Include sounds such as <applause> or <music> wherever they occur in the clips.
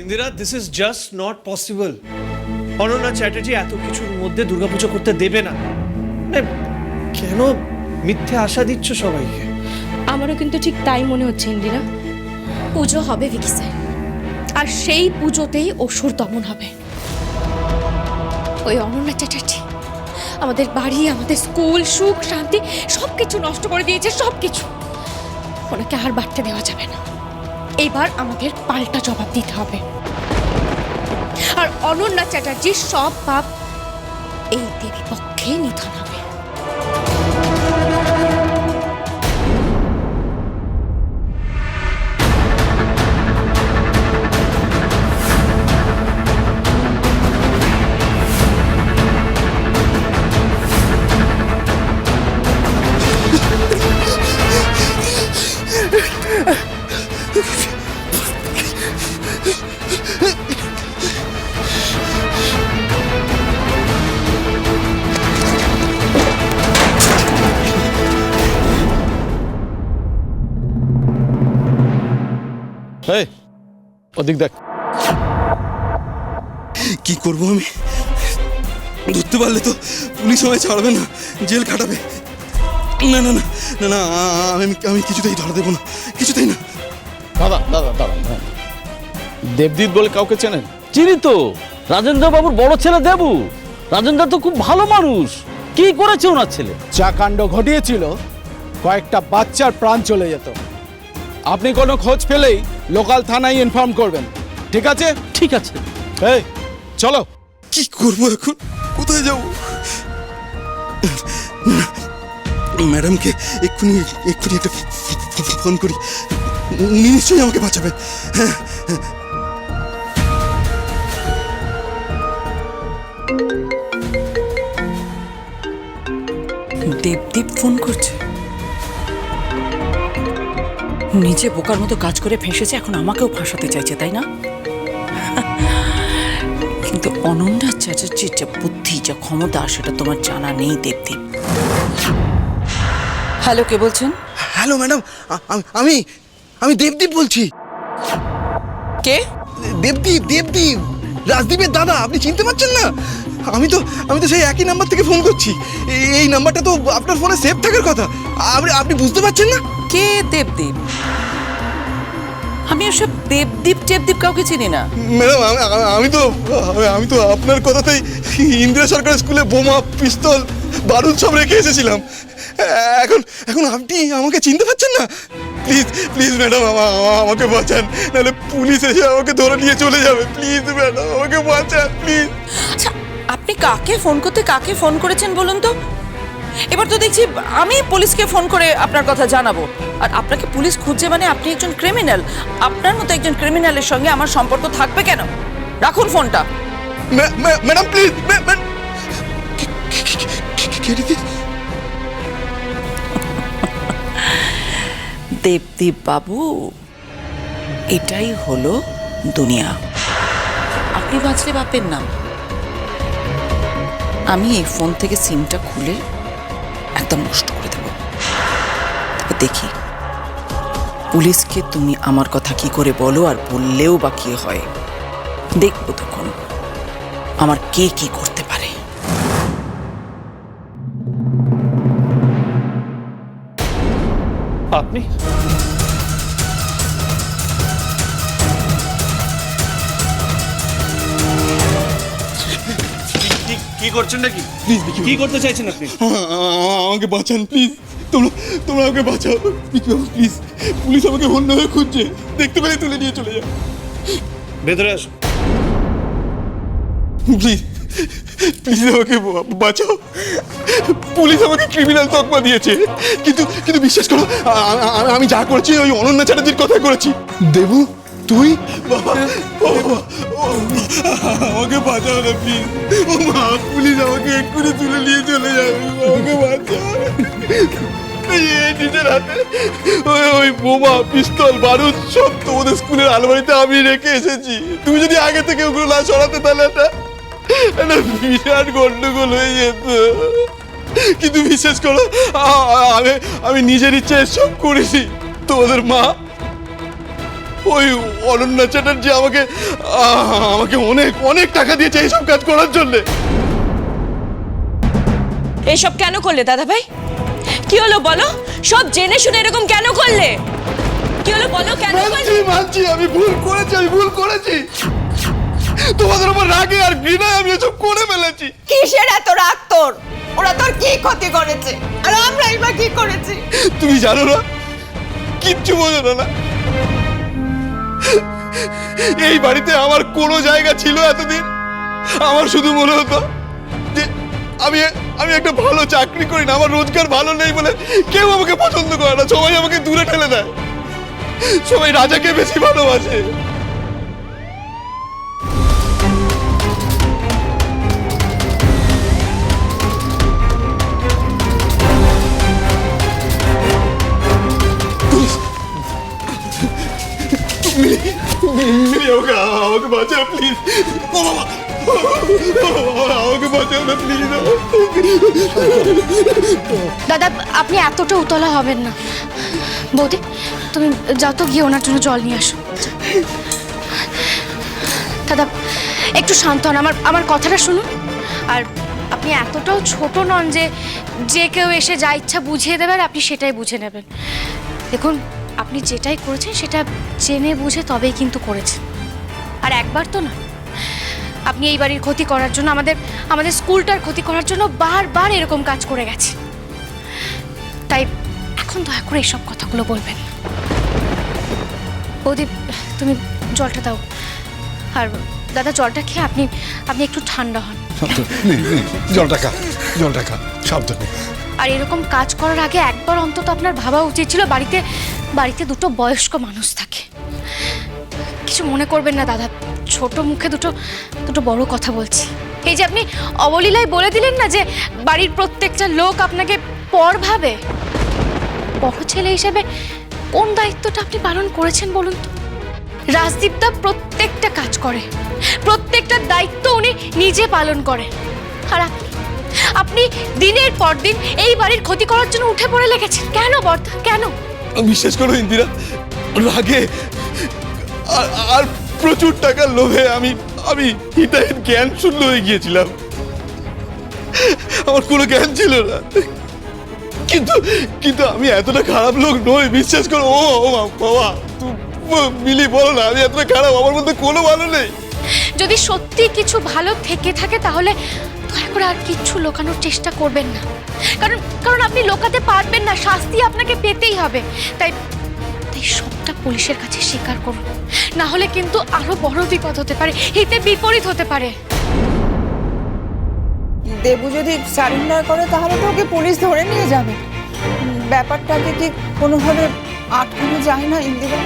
Indira this is just not possible Ananya Chatterjee এত কিছুর মধ্যে দুর্গাপুজো করতে দেবে না। মানে, কেন মিথ্যে আশা দিচ্ছ সবাইকে? আমারও কিন্তু ঠিক তাই মনে হচ্ছে ইন্দিরা। পুজো হবে ভিকি স্যার। আর সেই পুজোতেই অসুর দমন হবে। ওই অনন্যা চ্যাটার্জি আমাদের বাড়ি আমাদের স্কুল সুখ শান্তি সব কিছু নষ্ট করে দিয়েছে সব কিছু ওনাকে আর বাড়তে দেওয়া যাবে না। এবার আমাদের পাল্টা জবাব দিতে হবে। আর অনন্যা চ্যাটার্জির সব পাপ এই দেবী পক্ষে নিধন হবে। এই, ওদিক দেখ। কি করব আমি? ধরতে পারলে তো পুলিশ আমায় ছাড়বে না, জেল খাটাবে। না না না না না আমি আমি কিছুতেই ধরা দেবো না, কিছুতেই না। দাদা দাদা দাদা হ্যাঁ। দেবদীপ বলে কাউকে চেনেন? চিনি তো। রাজেন্দ্র বাবুর বড় ছেলে দেবু। রাজেন্দ্র তো খুব ভালো মানুষ। কি করেছে ওনার ছেলে? যা কাণ্ড ঘটিয়েছিল কয়েকটা বাচ্চার প্রাণ চলে যেত। আপনি কোনো খোঁজ পেলেই লোকাল থানায় ইনফর্ম করবেন। ঠিক আছে? ঠিক আছে। এই চলো। কি করব এখন? কোথায় যাব? ম্যাডামকে এক্ষুনি এক্ষুনি একটা ফোন করি। নিশ্চয়ই আমাকে বাঁচাবে। হ্যাঁ দেবদীপ ফোন করছে। নিজে বোকার মতো কাজ করে ফেঁসেছে এখন আমাকেও ফাঁসাতে চাইছে তাই না? কিন্তু অনন্যা চ্যাটার্জির যে বুদ্ধি যা ক্ষমতা সেটা তোমার জানা নেই দেবদীপ। হ্যালো কে বলছেন? হ্যালো ম্যাডাম আমি আমি দেবদীপ বলছি। কে? দেবদীপ দেবদীপ। রাজদীপের দাদা আপনি চিনতে পারছেন না? আমি তো আমি তো সেই একই নাম্বার থেকে ফোন করছি। এই- নাম্বারটা তো আপনার ফোনে সেভ থাকার কথা। আপনি আপনি বুঝতে পারছেন না? কে দেবদীপ? আমি ওসব দেবদীপ টেবদীপ কাউকে চিনি না। ম্যাডাম আমি- তো আমি- আমি তো আপনার কথাতেই ইন্দিরা সরকার স্কুলে বোমা পিস্তল বারুদ সব রেখে এসেছিলাম। এখন এখন আপনি আমাকে চিনতে পারছেন না? প্লিজ প্লিজ ম্যাডাম আমাকে বাঁচান নাহলে পুলিশ এসে আমাকে ধরে নিয়ে চলে যাবে প্লিজ ম্যাডাম আমাকে বাঁচান প্লিজ আচ্ছা আপনি কাকে ফোন করতে কাকে ফোন করেছেন বলুন তো এবার তো দেখছি আমি পুলিশকে ফোন করে আপনার কথা জানাব আর আপনাকে পুলিশ খুঁজছে মানে আপনি একজন ক্রিমিনাল আপনার মতো একজন ক্রিমিনালের সঙ্গে আমার সম্পর্ক থাকবে কেন রাখুন ফোনটা ম্যাডাম প্লিজ দেবদীপ বাবু, এটাই হলো দুনিয়া। আপনি বাঁচলে বাপের নাম। আমি এই ফোন থেকে সিমটা খুলে একদম নষ্ট করে দেব। দেখি, পুলিশকে তুমি আমার কথা কি করে বলো আর বললেও বা কি হয়? দেখব তখন। আমার কে কি করতে কি- করছেন নাকি? প্লিজ কি করতে চাইছেন আপনি? <laughs> আমাকে বাঁচান প্লিজ তোমরা তোমরা আমাকে বাঁচাও। প্লিজ পুলিশ আমাকে অন্যভাবে খুঁজছে। দেখতে পেলে তুলে নিয়ে চলে যাও। ভেতরে আসুন প্লিজ প্লিজ আমাকে বাঁচাও। পুলিশ আমাকে ক্রিমিনাল তকমা দিয়েছে। কিন্তু কিন্তু বিশ্বাস করো আমি যা করেছি ওই অনন্যা চ্যাটার্জির কথাই করেছি। দেবু তুই? আমাকে বাঁচাও না প্লিজ ও মা পুলিশ আমাকে এক্ষুনি তুলে নিয়ে চলে যাবে আমাকে বাঁচাও। বোমা, পিস্তল তোমাদের স্কুলের আলমারিতে আমি রেখে এসেছি। তুমি যদি আগে থেকে ওগুলো না তাহলে বিরাট হয়ে যেত। কিন্তু আমি নিজের ইচ্ছে সব করেছি। তোমাদের মা ওই অনন্যা চ্যাটার্জি আমাকে আহ, আমাকে অনেক অনেক টাকা দিয়েছে এইসব কাজ করার জন্যে। এসব কেন করলে দাদা ভাই কি হলো বলো? সব জেনে শুনে এরকম কেন করলে? কি হলো বলো কেন করলে? মানছি মানছি আমি ভুল করেছি আমি ভুল করেছি। তোমাদের উপর রাগে আর ঘৃণায় আমি এসব করে ফেলেছি। কিসের এত রাগ তোর? ওরা তোর কি ক্ষতি করেছে? আর আমরা এবার কি করেছি? তুমি জানো না কিচ্ছু বোঝো না। এই বাড়িতে আমার কোনো জায়গা ছিল এতদিন। আমার শুধু মনে হতো যে আমি আমি একটা ভালো চাকরি করি না, আমার রোজগার ভালো নেই বলে কেউ আমাকে পছন্দ করে না, সবাই আমাকে দূরে ঠেলে দেয়। সবাই রাজাকে বেশি ভালোবাসে। আমাকে বাঁচাও প্লিজ দাদা, আপনি এতটা উতলা হবেন না। বৌদি, তুমি যাও তো গিয়ে ওনার জন্য জল নিয়ে আসো। দাদা, একটু শান্ত হন। আমার আমার কথাটা শুনুন। আর আপনি এতটাও ছোট নন যে যে কেউ এসে যা ইচ্ছা বুঝিয়ে দেবে আর আপনি সেটাই বুঝে নেবেন। দেখুন আপনি যেটাই করেছেন সেটা জেনে বুঝে তবেই কিন্তু করেছেন। আর একবার তো না, আপনি এই বাড়ির ক্ষতি করার জন্য আমাদের আমাদের স্কুলটার ক্ষতি করার জন্য বারবার এরকম কাজ করে গেছে। তাই এখন দয়া করে এইসব কথাগুলো বলবেন। বৌদি, তুমি জলটা দাও। আর দাদা, জলটা খেয়ে আপনি আপনি একটু ঠান্ডা হন। জলটা খা জলটা খা, সাবধানে। আর এরকম কাজ করার আগে একবার অন্তত আপনার ভাবা উচিত ছিল বাড়িতে বাড়িতে দুটো বয়স্ক মানুষ থাকে। কিছু মনে করবেন না দাদা, ছোট মুখে দুটো দুটো বড় কথা বলছি। এই যে আপনি অবলীলায় বলে দিলেন না যে বাড়ির প্রত্যেকটা লোক আপনাকে পর ভাবে, বড় ছেলে হিসেবে কোন দায়িত্বটা আপনি পালন করেছেন বলুন তো? রাজদীপদা প্রত্যেকটা কাজ করে, প্রত্যেকটা দায়িত্ব উনি নিজে পালন করে। আর আপনি আপনি দিনের পর দিন এই বাড়ির ক্ষতি করার জন্য উঠে পড়ে লেগেছেন। কেন বর্ধা? কেন? বিশ্বাস করো ইন্দিরা, রাগে আর- আর প্রচুর টাকার লোভে আমি আমি হিতাহিত জ্ঞান শূন্য হয়ে গিয়েছিলাম। আমার কোনো জ্ঞান ছিল না। কিন্তু কিন্তু আমি এতটা খারাপ লোক নই, বিশ্বাস করো, ও বাবা মিলি বলো না, আমি এতটা খারাপ, আমার মধ্যে কোনো ভালো নেই। যদি সত্যি কিছু ভালো থেকে থাকে, তাহলে দয়া করে আর কিচ্ছু লোকানোর চেষ্টা করবেন না। কারণ কারণ আপনি লোকাতে পারবেন না, শাস্তি আপনাকে পেতেই হবে। তাই তাই সবটা পুলিশের কাছে স্বীকার করুন। না হলে কিন্তু আরও বড় বিপদ হতে পারে, হিতে বিপরীত হতে পারে। দেবু যদি সারেন্ডার করে, তাহলে তো ওকে পুলিশ ধরে নিয়ে যাবে। ব্যাপারটাকে কি কোনোভাবে আটকানো যায় না ইন্দিরা।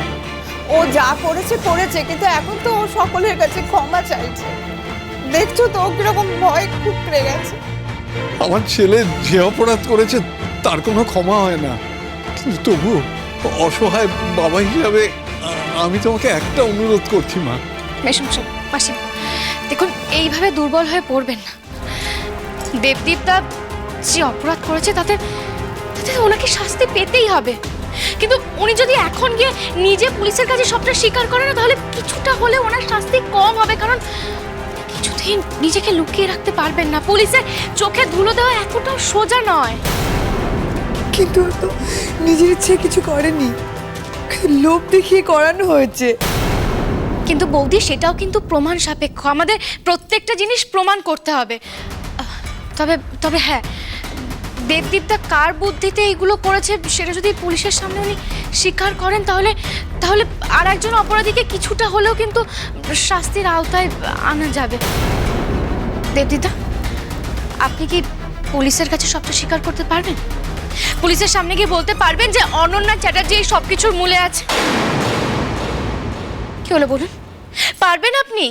ও যা করেছে করেছে কিন্তু এখন তো ও সকলের কাছে ক্ষমা চাইছে। দেখছ তো ও কীরকম ভয় খুকড়ে গেছে। আমার ছেলে যে অপরাধ করেছে তার কোনো ক্ষমা হয় না। কিন্তু তবু অসহায় বাবা হিসাবে আমি তোমাকে একটা অনুরোধ করছি মা। মাসি দেখুন এইভাবে দুর্বল হয়ে পড়বেন না। দেবদীপদা যে অপরাধ করেছে তাতে তাতে ওনাকে শাস্তি পেতেই হবে। কিন্তু উনি যদি এখন গিয়ে নিজে পুলিশের কাছে সবটা স্বীকার করে না তাহলে কিছুটা হলে ওনার শাস্তি কম হবে। কারণ কিছুতেই নিজেকে লুকিয়ে রাখতে পারবেন না। পুলিশের চোখে ধুলো দেওয়া এতটাও সোজা নয়। কিন্তু তো নিজের ইচ্ছে কিছু করেনি। লোভ দেখিয়ে করানো হয়েছে। কিন্তু বৌদি সেটাও কিন্তু প্রমাণ সাপেক্ষ। আমাদের প্রত্যেকটা জিনিস প্রমাণ করতে হবে। তবে তবে হ্যাঁ দেবদীপদা কার বুদ্ধিতে এইগুলো করেছে সেটা যদি পুলিশের সামনে উনি স্বীকার করেন, তাহলে তাহলে আর একজন অপরাধীকে কিছুটা হলেও কিন্তু শাস্তির আওতায় আনা যাবে। দেবদিদা আপনি কি পুলিশের কাছে সবটা স্বীকার করতে পারবেন? পুলিশের সামনে গিয়ে বলতে পারবেন যে অনন্যা চ্যাটার্জি এই সব কিছুর মূলে আছে। কি হলো বলুন? পারবেন আপনি?